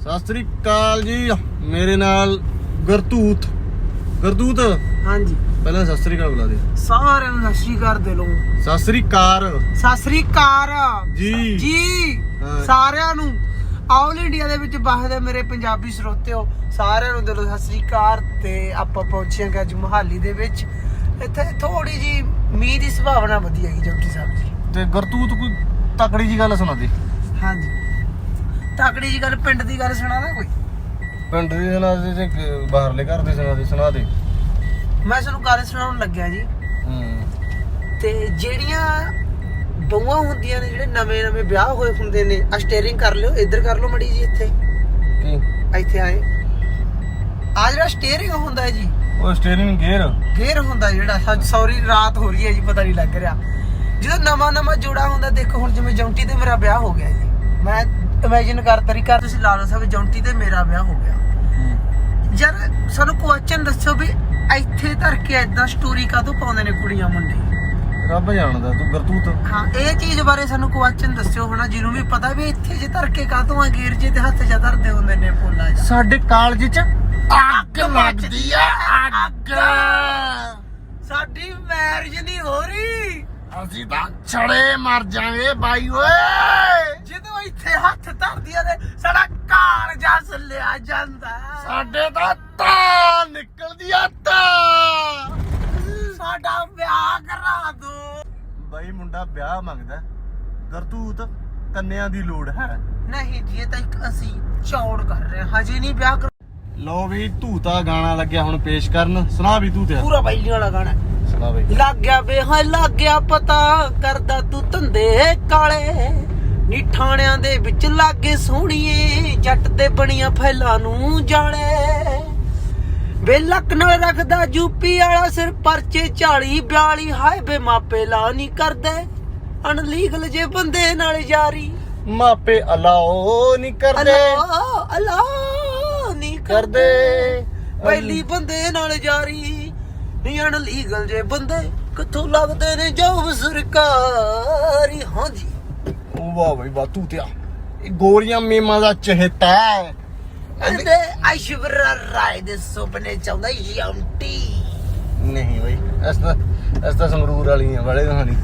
ਸਤਿ ਸ੍ਰੀ ਅਕਾਲ ਜੀ। ਮੇਰੇ ਨਾਲ ਗਰਤੂਤ ਗਰਤੂਤ ਹਾਂਜੀ। ਪਹਿਲਾਂ ਸਤਿ ਸ੍ਰੀ ਅਕਾਲ ਬੁਲਾ ਦੇ। ਸਾਰਿਆਂ ਨੂੰ ਸਤਿ ਸ਼੍ਰੀ ਅਕਾਲ ਦੇ ਲੋ ਸਤਿ ਸ੍ਰੀ ਅਕਾਲ। ਸਤਿ ਸ਼੍ਰੀ ਅਕਾਲ। ਜੀ। ਜੀ ਹਾਂ। ਸਾਰਿਆਂ ਨੂੰ। ਆਲ ਇੰਡੀਆ ਦੇ ਵਿੱਚ ਬਸਦੇ ਮੇਰੇ ਪੰਜਾਬੀ ਸਰੋਤਿਓ ਸਾਰਿਆਂ ਨੂੰ ਦਿਲੋਂ ਸਤਿ ਸ਼੍ਰੀ ਅਕਾਲ ਤੇ ਆਪਾਂ ਪਹੁੰਚੇ ਹਾਂ ਅੱਜ ਮੁਹਾਲੀ ਦੇ ਵਿੱਚ। ਇੱਥੇ ਥੋੜੀ ਜੀ ਮੀਂਹ ਦੀ ਸੰਭਾਵਨਾ ਵਧੀ ਹੈਗੀ ਜੋਗੀ ਸਾਹਿਬ ਜੀ। ਤੇ ਗਰਤੂਤ ਕੋਈ ਤਕੜੀ ਜੀ ਗੱਲ ਸੁਣਾ ਦੇ। ਹਾਂਜੀ। ਤਕੜੀ ਜੀ ਗੱਲ ਪਿੰਡ ਦੀ ਗੱਲ ਸੁਣਾ ਨਾ ਕੋਈ। ਪਿੰਡ ਦੇ ਸੁਣਾ ਦੇ ਤੇ ਕ- ਬਾਹਰਲੇ ਘਰ ਦੇ ਸੁਣਾ ਦੇ ਸੁਣਾ ਦੇ। ਮੈਂ ਤੁਹਾਨੂੰ ਗੱਲ ਸੁਣਾਉਣ ਲੱਗਿਆ ਜੀ। ਹੂੰ। ਤੇ ਜਿਹੜੀਆਂ ਬਹੂਆਂ ਹੁੰਦੀਆਂ ਨੇ ਜਿਹੜੇ ਨਵੇਂ ਨਵੇਂ ਵਿਆਹ ਹੋਏ ਹੁੰਦੇ ਨੇ ਆ ਸਟੀਅਰਿੰਗ ਕਰ ਲਿਓ ਇੱਧਰ ਕਰ ਲਓ ਮੜੀ ਜੀ ਇੱਥੇ। ਕੀ? ਇੱਥੇ ਆਏ। ਆ ਜਿਹੜਾ ਸਟੀਅਰਿੰਗ ਹੁੰਦਾ ਹੈ ਜੀ ਉਹ ਸਟੀਅਰਿੰਗ ਗੇਅਰ ਗੇਅਰ ਹੁੰਦਾ ਜਿਹੜਾ ਸੌਰੀ ਰਾਤ ਹੋ ਰਹੀ ਹੈ ਜੀ ਪਤਾ ਨਹੀਂ ਲੱਗ ਰਿਹਾ। ਜਦੋਂ ਨਵਾਂ ਨਵਾਂ ਜੋੜਾ ਹੁੰਦਾ ਦੇਖੋ ਹੁਣ ਜਿਵੇਂ ਜੌਂਟੀ ਤੇ ਮੇਰਾ ਵਿਆਹ ਹੋ ਗਿਆ ਜੀ। ਮੈਂ ਇਮੇਜਿਨ ਕਰ ਤਰੀਕਾ ਤੁਸੀਂ ਲਾ ਲਓ ਸਾਹਿਬ ਜੌਂਟੀ ਤੇ ਮੇਰਾ ਵਿਆਹ ਹੋ ਗਿਆ। ਯਾਰ ਸਾਨੂੰ ਕੁਐਸਚਨ ਦੱਸੋ ਵੀ ਇੱਥੇ ਧਰ ਕੇ ਐਦਾਂ ਸਟੋਰੀ ਕਾਹਤੋਂ ਪਾਉਂਦੇ ਨੇ ਕੁੜੀਆਂ ਮੁੰਡੇ? ਰੱਬ ਜਾਣਦਾ ਤੂੰ ਗਰਤੂਤ ਹਾਂ ਇਹ ਚੀਜ਼ ਬਾਰੇ ਸਾਨੂੰ ਕੁਐਸਚਨ ਦੱਸਿਓ ਹਨਾ ਜਿਹਨੂੰ ਵੀ ਪਤਾ ਵੀ ਇੱਥੇ ਜੇ ਧਰ ਕੇ ਕਾਹਤੋਂ ਆ ਗੇਰ ਜੇ ਤੇ ਹੱਥ ਜਾਂ ਧਰਦੇ ਹੁੰਦੇ ਨੇ ਪੋਲਾ ਜਿਹਾ ਸਾਡੇ ਕਾਲਜ 'ਚ ਅੱਗ ਲੱਗਦੀ ਆ, ਅੱਗ। ਸਾਡੀ ਮੈਰਿਜ ਨਹੀਂ ਹੋ ਰਹੀ। ਅਸੀਂ ਤਾਂ ਛੜੇ ਮਰ ਜਾਵਾਂਗੇ ਬਾਈ ਓਏ। ਜਦੋਂ ਇੱਥੇ ਹੱਥ ਧਰਦੀਆਂ ਨੇ ਸਾਡਾ ਕਾਲ ਜਾ ਸੱਲਿਆ ਜਾਂਦਾ। ਸਾਡੇ ਤਾਂ ਤਾਂ ਨਿਕਲਦੀ ਆ ਤਾਂ ਸਾਡਾ ਵਿਆਹ ਕਰਾ ਦੋ। ਬਾਈ ਮੁੰਡਾ ਵਿਆਹ ਮੰਗਦਾ ਗਰਤੂਤ ਕੰਨਿਆਂ ਦੀ ਲੋੜ ਹੈ। ਨਹੀਂ ਜੀ ਇਹ ਤਾਂ ਇੱਕ ਅਸੀਂ ਚੌੜ ਕਰ ਰਹੇ ਹਾਂ ਹਜੇ ਨਹੀਂ ਵਿਆਹ ਕਰ ਲੋ ਵੀ ਧੂਤਾ ਗਾਣਾ ਲੱਗਿਆ ਹੁਣ ਪੇਸ਼ ਕਰਨ ਸੁਣਾ ਵੀ ਤੂੰ ਤੇ। ਪੂਰਾ ਬੈਲੀ ਵਾਲਾ ਗਾਣਾ। ਸੁਣਾ ਬਈ। ਲੱਗ ਗਿਆ ਵੇ ਹਾਂ ਲੱਗ ਗਿਆ ਪਤਾ ਕਰਦਾ ਤੂੰ ਧੰਦੇ ਕਾਲੇ। ਨੀ ਠਾਣਿਆਂ ਦੇ ਵਿੱਚ ਲਾਗੇ ਸੋਹਣੀਏ ਜੱਟ ਤੇ ਬਣੀਆਂ ਫੈਲਾਂ ਨੂੰ ਜਾਲੇ ਵੇ ਲੱਕ ਨਾਲ ਰੱਖਦਾ ਯੂਪੀ ਵਾਲਾ ਸਿਰ ਪਰਚੇ 40 42 ਹਾਏ ਮਾਪੇ ਲਾ ਨਹੀਂ ਕਰਦੇ। ਅਨਲੀਗਲ ਜੇ ਬੰਦੇ ਨਾਲ ਯਾਰੀ। ਮਾਪੇ ਅਲਾਓ ਨਹੀਂ ਕਰਦੇ। ਅੱਲਾ ਅੱਲਾ ਨਹੀਂ ਕਰਦੇ। ਪਹਿਲੀ ਬੰਦੇ ਨਾਲ ਜਾਰੀ ਨਹੀਂ ਅਨਲੀਗਲ ਜੇ ਬੰਦੇ ਕਿੱਥੋਂ ਲੱਗਦੇ ਨੇ ਜੋਬ ਸਰਕਾਰੀ। ਵਾਹ ਬਈ ਵਾਹ ਤੂੰ ਤੇ ਇਹ ਗੋਰੀਆਂ ਮੀਮਾਂ ਦਾ ਚਹਤਾ ਅੰਦੇ ਆਇਸ਼ਵਰਾ ਰਾਏ ਦੇ ਸੁਪਨੇ ਚਾਹੁੰਦਾ ਯਮਟੀ ਨਹੀਂ ਬਈ ਇਸ ਤਾਂ ਇਸ ਤਾਂ ਸੰਗਰੂਰ ਵਾਲੀਆਂ ਵਾਲੇ ਕਹਾਣੀ।